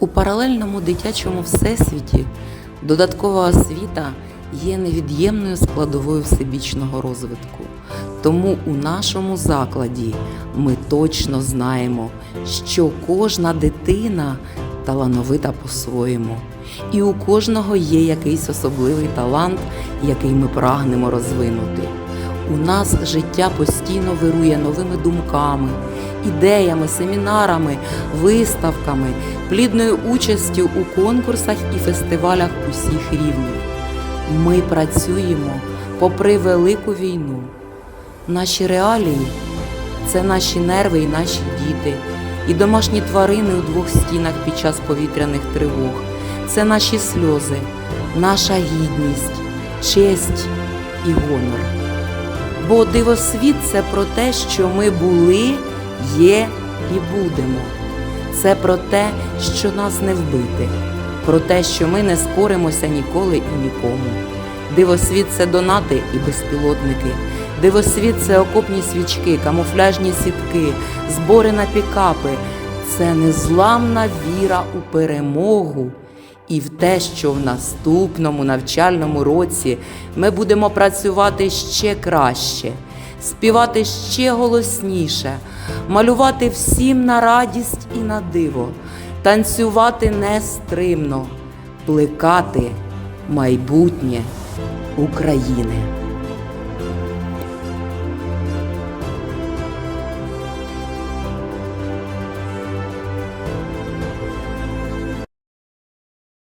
У паралельному дитячому всесвіті додаткова освіта є невід'ємною складовою всебічного розвитку. Тому у нашому закладі ми точно знаємо, що кожна дитина талановита по-своєму, і у кожного є якийсь особливий талант, який ми прагнемо розвинути. У нас життя постійно вирує новими думками, ідеями, семінарами, виставками, плідною участю у конкурсах і фестивалях усіх рівнів. Ми працюємо попри велику війну. Наші реалії це наші нерви і наші діти, і домашні тварини у двох стінах під час повітряних тривог. Це наші сльози, наша гідність, честь і гонор. Бо дивосвіт це про те, що ми були, є і будемо. Це про те, що нас не вбити, про те, що ми не скоримося ніколи і нікому. Дивосвіт це донати і безпілотники. Дивосвіт це окопні свічки, камуфляжні сітки, збори на пікапи. Це незламна віра у перемогу і в те, що в наступному навчальному році ми будемо працювати ще краще, співати ще голосніше, малювати всім на радість і на диво, танцювати нестримно, плекати майбутнє України.